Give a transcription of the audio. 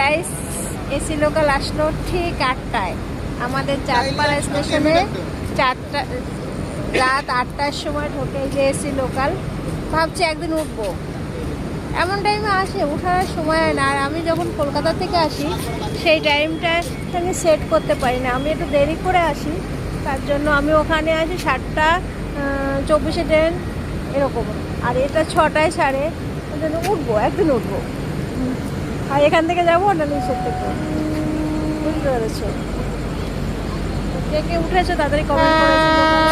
Guys AC local আসলো ঠিক আটটায়। আমাদের চাঁদপাড়া স্টেশনে চারটা রাত আটটার সময় ঢোকে যে এসি লোকাল ভাবছি একদিন উঠবো। এমন টাইমে আসে ওঠার সময় হয় না। আর আমি যখন কলকাতা থেকে আসি সেই টাইমটা আমি সেট করতে পারি না। আমি একটু দেরি করে আসি তার জন্য আমি ওখানে আসি সাতটা চব্বিশে ট্রেন এরকম। আর এটা ছটায় সাড়ে ওই জন্য উঠবো একদিন উঠবো। আর এখান থেকে যাব না নিচের থেকে বুঝতে পেরেছ। কে কে উঠেছো তাড়াতাড়ি কমেন্ট